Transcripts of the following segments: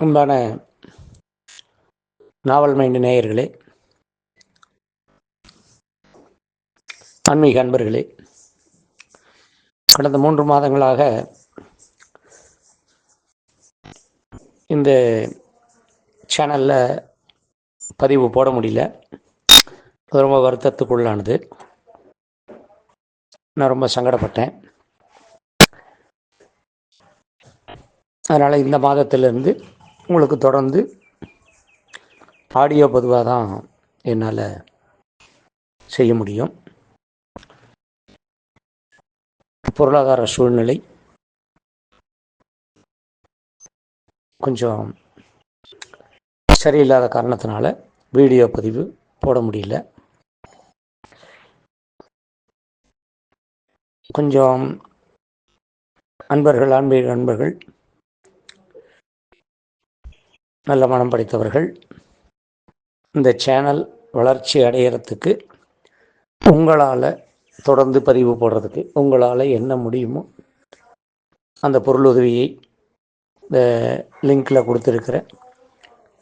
அன்பான நாவல் மைண்டு நேயர்களே ஆன்மீக அன்பர்களே கடந்த மூன்று மாதங்களாக இந்த சேனலில் பதிவு போட முடியல. ரொம்ப வருத்தத்துக்குள்ளானது. நான் ரொம்ப சங்கடப்பட்டேன். அதனால் இந்த மாதத்திலிருந்து உங்களுக்கு தொடர்ந்து ஆடியோ பதிவாக தான் என்னால் செய்ய முடியும். பொருளாதார சூழ்நிலை கொஞ்சம் சரியில்லாத காரணத்தினால வீடியோ பதிவு போட முடியல. கொஞ்சம் அன்பர்கள் ஆன்மீக அன்பர்கள் நல்ல மனம் படைத்தவர்கள். இந்த சேனல் வளர்ச்சி அடையிறதுக்கு உங்களால் தொடர்ந்து பதிவு போடுறதுக்கு உங்களால் என்ன முடியுமோ அந்த பொருளுதவியை இந்த லிங்கில் கொடுத்துருக்கிற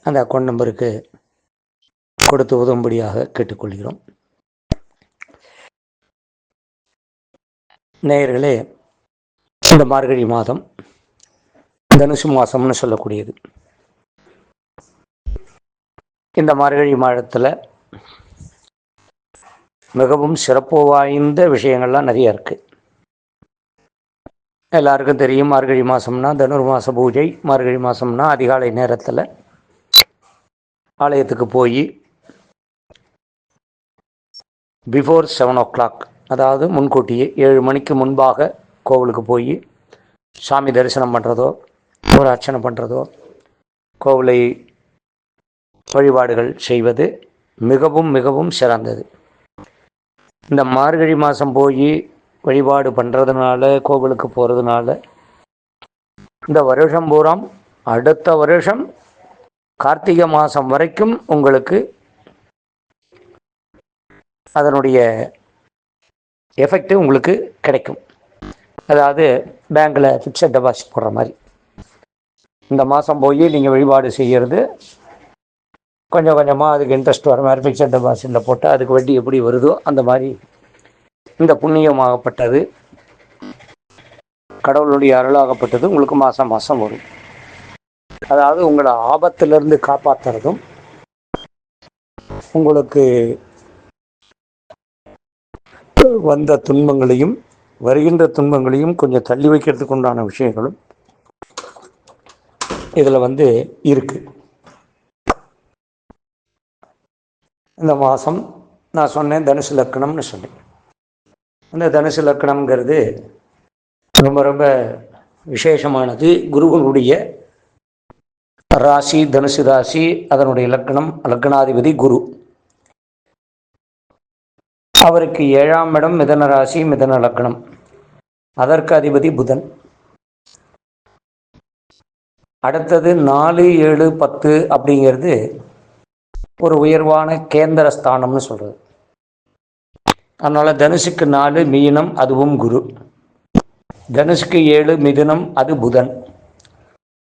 அந்த அக்கௌண்ட் நம்பருக்கு கொடுத்து உதவும்படியாக கேட்டுக்கொள்கிறோம். நேயர்களே இந்த மார்கழி மாதம் தனுசு மாதம்னு சொல்லக்கூடியது. இந்த மார்கழி மாதத்தில் மிகவும் சிறப்பு வாய்ந்த விஷயங்கள்லாம் நிறைய இருக்குது எல்லாருக்கும் தெரியும் மார்கழி மாதம்னா தனுர் மாத பூஜை மார்கழி மாதம்னா அதிகாலை நேரத்தில் ஆலயத்துக்கு போய் பிஃபோர் செவன் ஓ கிளாக் அதாவது முன்கூட்டியே ஏழு மணிக்கு முன்பாக கோவிலுக்கு போய் சாமி தரிசனம் பண்ணுறதோ ஒரு அர்ச்சனை பண்ணுறதோ கோவிலை வழிபாடுகள் செய்வது மிகவும் மிகவும் சிறந்தது. இந்த மார்கழி மாதம் போய் வழிபாடு பண்ணுறதுனால கோவிலுக்கு போகிறதுனால இந்த வருஷம் பூராம் அடுத்த வருஷம் கார்த்திகை மாதம் வரைக்கும் உங்களுக்கு அதனுடைய எஃபெக்ட் உங்களுக்கு கிடைக்கும். அதாவது பேங்க்கில் ஃபிக்ஸட் டெபாசிட் போடுற மாதிரி. இந்த மாதம் போய் நீங்கள் வழிபாடு செய்கிறது கொஞ்சம் கொஞ்சமாக அதுக்கு இன்ட்ரெஸ்ட் வர மாதிரி ஃபிக்ஸட் டெபாசிட்டில் போட்டால் அதுக்கு வட்டி எப்படி வருதோ அந்த மாதிரி இந்த புண்ணியமாகப்பட்டது. கடவுளுடைய அருளாகப்பட்டது உங்களுக்கு மாதம் மாதம் வரும். அதாவது உங்களை ஆபத்திலிருந்து காப்பாற்றுறதும் உங்களுக்கு வந்த துன்பங்களையும் வருகின்ற துன்பங்களையும் கொஞ்சம் தள்ளி வைக்கிறதுக்கு உண்டான விஷயங்களும் இதில் வந்து இருக்குது இந்த மாதம் நான் சொன்னேன் தனுசு லக்கணம்னு சொன்னேன் அந்த தனுசு லக்கணம்ங்கிறது ரொம்ப ரொம்ப விசேஷமானது. குருவனுடைய ராசி தனுசு ராசி அதனுடைய லக்கணம் லக்கணாதிபதி குரு. அவருக்கு ஏழாம் இடம் மிதன ராசி மிதன லக்கணம். அதற்கு அதிபதி புதன். அடுத்தது நாலு ஏழு பத்து அப்படிங்கிறது ஒரு உயர்வான கேந்திர ஸ்தானம்னு சொல்கிறது அதனால் தனுசுக்கு நாலு மீனம் அதுவும் குரு. தனுசுக்கு ஏழு மிதுனம் அது புதன்.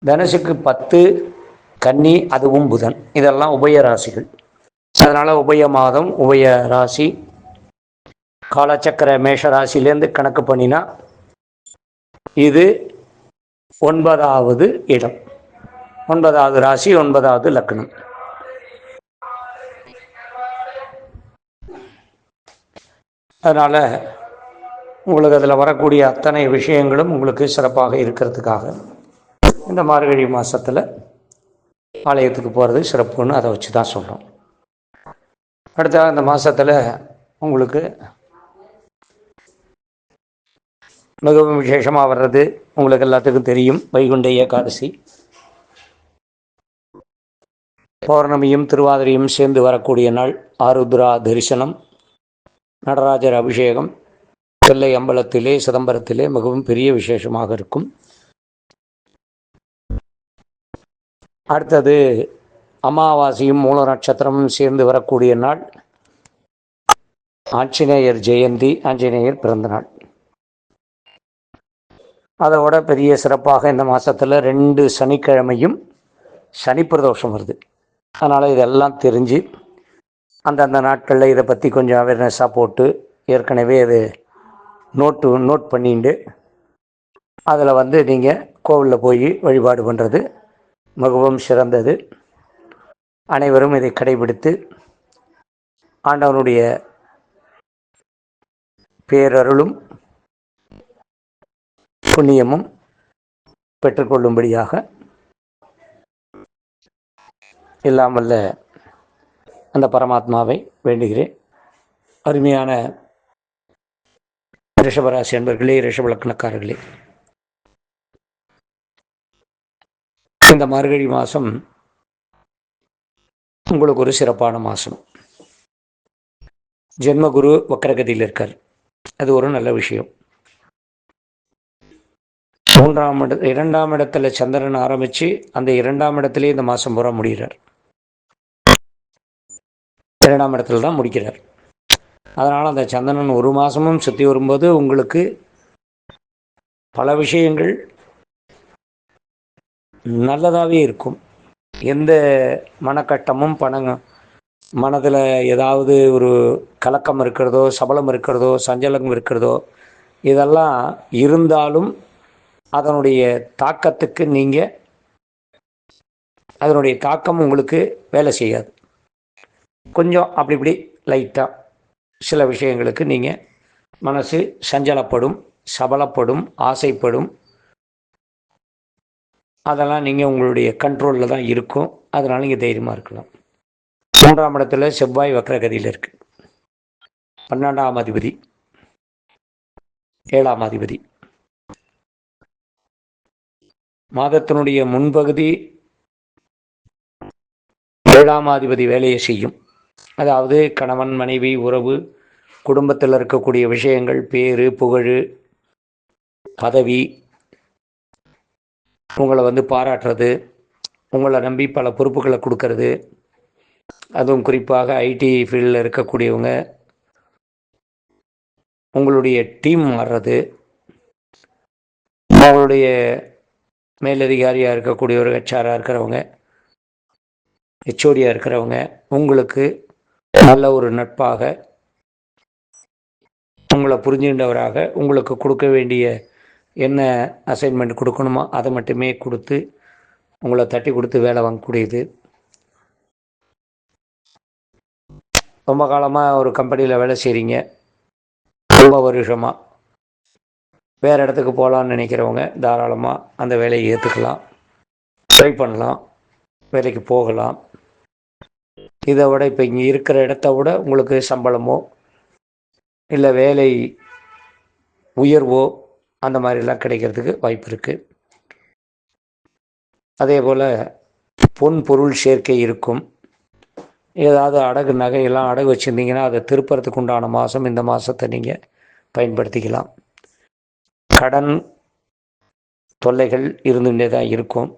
தனுசுக்கு பத்து கன்னி அதுவும் புதன். இதெல்லாம் உபய ராசிகள். அதனால் உபய மாதம் உபய ராசி. காலச்சக்கர மேஷ ராசிலேருந்து கணக்கு பண்ணினா இது ஒன்பதாவது இடம். ஒன்பதாவது ராசி ஒன்பதாவது லக்னம். அதனால் உங்களுக்கு அதில் வரக்கூடிய அத்தனை விஷயங்களும் உங்களுக்கு சிறப்பாக இருக்கிறதுக்காக இந்த மார்கழி மாதத்தில் ஆலயத்துக்கு போகிறது சிறப்புன்னு அதை வச்சு தான் சொல்கிறோம் அடுத்த அந்த மாதத்தில் உங்களுக்கு மிகவும் விசேஷமாக வர்றது உங்களுக்கு எல்லாத்துக்கும் தெரியும். வைகுண்ட ஏகாதசி. பௌர்ணமியும் திருவாதிரையும் சேர்ந்து வரக்கூடிய நாள் ஆருத்ரா தரிசனம். நடராஜர் அபிஷேகம். வெள்ளை அம்பலத்திலே சிதம்பரத்திலே மிகவும் பெரிய விசேஷமாக இருக்கும். அடுத்தது அமாவாசையும் மூல நட்சத்திரமும் சேர்ந்து வரக்கூடிய நாள். ஆஞ்சநேயர் ஜெயந்தி ஆஞ்சநேயர் பிறந்த நாள் அதோட பெரிய சிறப்பாக இந்த மாதத்தில் ரெண்டு சனிக்கிழமையும் சனி பிரதோஷம் வருது. அதனால் இதெல்லாம் தெரிஞ்சு அந்தந்த நாட்களில் இதை பற்றி கொஞ்சம் அவேர்னஸாக போட்டு ஏற்கனவே அது நோட்டு நோட் பண்ணிட்டு அதில் வந்து நீங்கள் கோவிலில் போய் வழிபாடு பண்ணுறது மிகவும் சிறந்தது. அனைவரும் இதை கடைபிடித்து ஆண்டவனுடைய பேரருளும் புண்ணியமும் பெற்றுக்கொள்ளும்படியாக இல்லாமல்ல அந்த பரமாத்மாவை வேண்டுகிறேன். அருமையான ரிஷபராசி அன்பர்களே ரிஷபலக்கணக்காரர்களே இந்த மார்கழி மாதம் உங்களுக்கு ஒரு சிறப்பான மாதம் ஜென்மகுரு வக்கரகதியில் இருக்கார். அது ஒரு நல்ல விஷயம். மூன்றாம் இட இரண்டாம் இடத்துல சந்திரன் ஆரம்பித்து அந்த இரண்டாம் இடத்துலேயே இந்த மாதம் பூரா முடிகிறார். இரண்டாம் இடத்துல தான் முடிக்கிறார். அதனால் அந்த சந்திரன் ஒரு மாதமும் சுற்றி வரும்போது உங்களுக்கு பல விஷயங்கள் நல்லதாகவே இருக்கும். எந்த மனக்கட்டமும் பணங்க மனதில் ஏதாவது ஒரு கலக்கம் இருக்கிறதோ சபலம் இருக்கிறதோ சஞ்சலம் இருக்கிறதோ இதெல்லாம் இருந்தாலும் அதனுடைய தாக்கத்துக்கு நீங்கள் அதனுடைய தாக்கம் உங்களுக்கு வேலை செய்யாது. கொஞ்சம் அப்படி இப்படி லைட்டாக சில விஷயங்களுக்கு நீங்கள் மனசு சஞ்சலப்படும் சபலப்படும் ஆசைப்படும். அதெல்லாம் நீங்கள் உங்களுடைய கண்ட்ரோலில் தான் இருக்கும். அதனால் நீங்கள் தைரியமாக இருக்கலாம். மூன்றாம் இடத்துல செவ்வாய் வக்ரகதியில் இருக்குது பன்னெண்டாம் அதிபதி ஏழாம் அதிபதி. மாதத்தினுடைய முன்பகுதி ஏழாம் அதிபதி வேலையை செய்யும். அதாவது கணவன் மனைவி உறவு குடும்பத்தில் இருக்கக்கூடிய விஷயங்கள் பேரு புகழ் பதவி உங்களை வந்து பாராட்டுறது உங்களை நம்பி பல பொறுப்புகளை கொடுக்கறது அதுவும் குறிப்பாக ஐடி ஃபீல்டில் இருக்கக்கூடியவங்க உங்களுடைய டீம் மாறுறது உங்களுடைய மேலதிகாரியாக இருக்கக்கூடியவர் ஹெச்ஆராக இருக்கிறவங்க ஹெச்ஓடியாக இருக்கிறவங்க உங்களுக்கு நல்ல ஒரு நட்பாக உங்களை புரிஞ்சுகின்றவராக உங்களுக்கு கொடுக்க வேண்டிய என்ன அசைன்மெண்ட் கொடுக்கணுமோ அதை மட்டுமே கொடுத்து உங்களை தட்டி கொடுத்து வேலை வாங்கக்கூடியது. ரொம்ப காலமாக ஒரு கம்பெனியில் வேலை செய்கிறீங்க ரொம்ப வருஷமாக வேறு இடத்துக்கு போகலான்னு நினைக்கிறவங்க தாராளமாக அந்த வேலையை ஏற்றுக்கலாம் ட்ரை பண்ணலாம். வேலைக்கு போகலாம். இதை விட இப்போ இங்கே இருக்கிற இடத்த விட உங்களுக்கு சம்பளமோ இல்லை வேலை உயர்வோ அந்த மாதிரிலாம் கிடைக்கிறதுக்கு வாய்ப்பு இருக்குது அதே போல் பொன் பொருள் சேர்க்கை இருக்கும். ஏதாவது அடகு நகையெல்லாம் அடகு வச்சுருந்தீங்கன்னா அதை திருப்புறதுக்கு உண்டான மாதம் இந்த மாதத்தை நீங்கள் பயன்படுத்திக்கலாம். கடன் தொல்லைகள் இருந்துகிட்டே தான் இருக்கும்.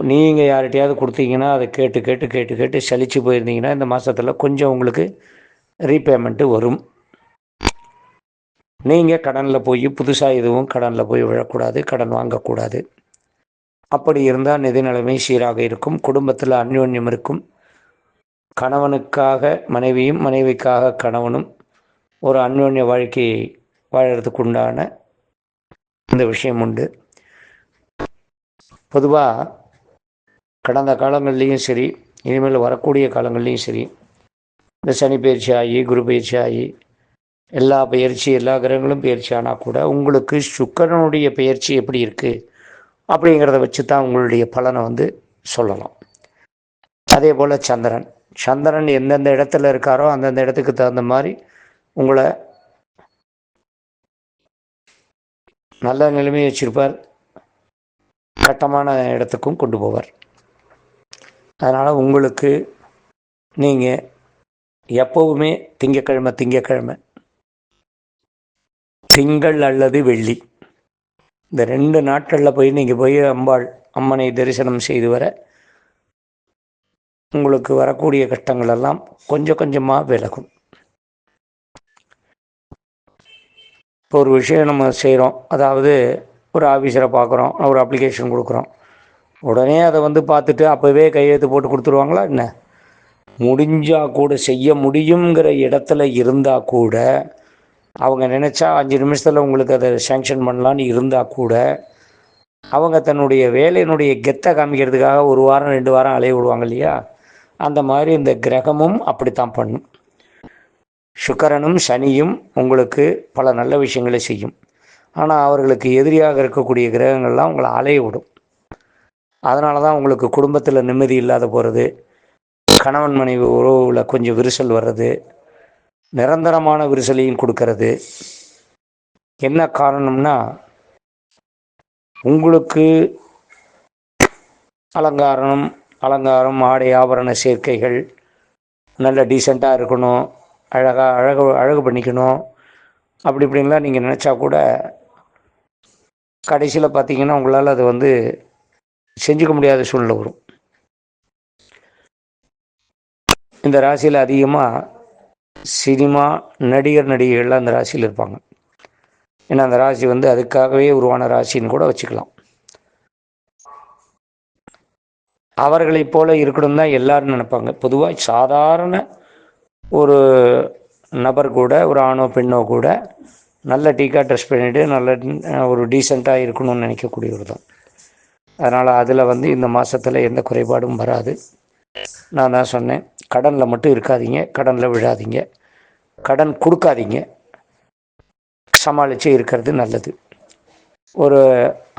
நீங்கள் யார்கிட்டையாவது கொடுத்தீங்கன்னா அதை கேட்டு கேட்டு கேட்டு கேட்டு சலித்து போயிருந்தீங்கன்னா இந்த மாதத்தில் கொஞ்சம் உங்களுக்கு ரீபேமெண்ட்டு வரும். நீங்கள் கடனில் போய் புதுசாக எதுவும் கடனில் போய் விழக்கூடாது கடன் வாங்கக்கூடாது. அப்படி இருந்தால் நிதி நிலைமை சீராக இருக்கும் குடும்பத்தில் அந்யோன்யம் இருக்கும். கணவனுக்காக மனைவியும் மனைவிக்காக கணவனும் ஒரு அந்யோன்ய வாழ்க்கையை வாழறதுக்கு உண்டான இந்த விஷயம் உண்டு. பொதுவாக கடந்த காலங்கள்லேயும் சரி இனிமேல் வரக்கூடிய காலங்கள்லேயும் சரி இந்த சனி பயிற்சி ஆகி குரு பயிற்சி ஆகி எல்லா பயிற்சி எல்லா கிரகங்களும் பயிற்சி ஆனால் கூட உங்களுக்கு சுக்கரனுடைய பயிற்சி எப்படி இருக்குது அப்படிங்கிறத வச்சு தான் உங்களுடைய பலனை வந்து சொல்லலாம். அதே போல் சந்திரன். சந்திரன் எந்தெந்த இடத்துல இருக்காரோ அந்தந்த இடத்துக்கு தகுந்த மாதிரி உங்களை நல்ல நிலைமையை வச்சிருப்பார். கட்டமான இடத்துக்கும் கொண்டு போவார். அதனால் உங்களுக்கு நீங்கள் எப்போவுமே திங்கக்கிழமை திங்கக்கிழமை. திங்கள் அல்லது வெள்ளி. இந்த ரெண்டு நாட்களில் போய் நீங்கள் போய் அம்பாள் அம்மனை தரிசனம் செய்து வர உங்களுக்கு வரக்கூடிய கஷ்டங்கள் எல்லாம் கொஞ்சம் கொஞ்சமாக விலகும். இப்போ ஒரு விஷயம் நம்ம செய்கிறோம் அதாவது ஒரு ஆஃபீஸரை பார்க்குறோம் ஒரு அப்ளிகேஷன் கொடுக்குறோம். உடனே அதை வந்து பார்த்துட்டு அப்போவே கையெழுத்து போட்டு கொடுத்துருவாங்களா என்ன? முடிஞ்சால் கூட செய்ய முடியுங்கிற இடத்துல இருந்தால் கூட அவங்க நினச்சா அஞ்சு நிமிஷத்தில் உங்களுக்கு அதை சேங்ஷன் பண்ணலான்னு இருந்தால் கூட அவங்க தன்னுடைய வேலையினுடைய கெத்தை காமிக்கிறதுக்காக ஒரு வாரம் ரெண்டு வாரம் அலைய விடுவாங்க இல்லையா? அந்த மாதிரி இந்த கிரகமும் அப்படித்தான் பண்ணும். சுக்கரனும் சனியும் உங்களுக்கு பல நல்ல விஷயங்களை செய்யும். ஆனால் அவர்களுக்கு எதிரியாக இருக்கக்கூடிய கிரகங்கள்லாம் உங்களை அலைய விடும். அதனால தான் உங்களுக்கு குடும்பத்தில் நிம்மதி இல்லாத போகிறது கணவன் மனைவி உறவில் கொஞ்சம் விரிசல் வர்றது நிரந்தரமான விரிசலையும் கொடுக்கறது. என்ன காரணம்னா உங்களுக்கு அலங்காரம் அலங்காரம் ஆடை ஆபரண சேர்க்கைகள் நல்ல டீசெண்டாக இருக்கணும் அழகாக அழகு அழகு பண்ணிக்கணும். அப்படி இப்படின்லாம் நீங்கள் நினச்சா கூட கடைசியில் பார்த்தீங்கன்னா உங்களால் அது வந்து செஞ்சுக்க முடியாத சூழ்நிலை வரும். இந்த ராசியில் அதிகமாக சினிமா நடிகர் நடிகைகள்லாம் அந்த ராசியில் இருப்பாங்க. ஏன்னா அந்த ராசி வந்து அதுக்காகவே உருவான ராசின்னு கூட வச்சுக்கலாம். அவர்களைப் போல இருக்கணும் தான் எல்லாரும் நினைப்பாங்க. பொதுவாக சாதாரண ஒரு நபர் கூட ஒரு ஆணோ பெண்ணோ கூட நல்ல டீக்காக ட்ரெஸ் பண்ணிவிட்டு நல்ல ஒரு டீசெண்டாக இருக்கணும்னு நினைக்கக்கூடியவர் தான். அதனால் அதில் வந்து இந்த மாதத்தில் எந்த குறைபாடும் வராது. நான் தான் சொன்னேன் கடனில் மட்டும் இருக்காதீங்க கடனில் விழாதீங்க. கடன் கொடுக்காதீங்க. சமாளித்து இருக்கிறது நல்லது. ஒரு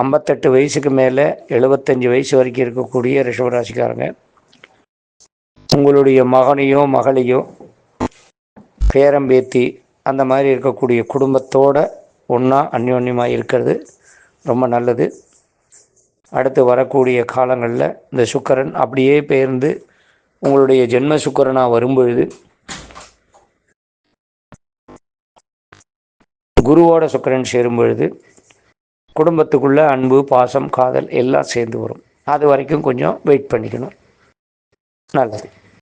ஐம்பத்தெட்டு வயசுக்கு மேலே எழுபத்தஞ்சி வயசு வரைக்கும் இருக்கக்கூடிய ரிஷபராசிக்காரங்க உங்களுடைய மகனையோ மகளையோ பேரம்பேத்தி அந்த மாதிரி இருக்கக்கூடிய குடும்பத்தோடு ஒன்றா அந்யோன்யமாக இருக்கிறது. ரொம்ப நல்லது. அடுத்து வரக்கூடிய காலங்களில் இந்த சுக்கரன் அப்படியே பெயர்ந்து உங்களுடைய ஜென்ம சுக்கரனாக வரும்பொழுது குருவோட சுக்கரன் சேரும் பொழுது குடும்பத்துக்குள்ளே அன்பு பாசம் காதல் எல்லாம் சேர்ந்து வரும். அது வரைக்கும் கொஞ்சம் வெயிட் பண்ணிக்கணும். நல்லது.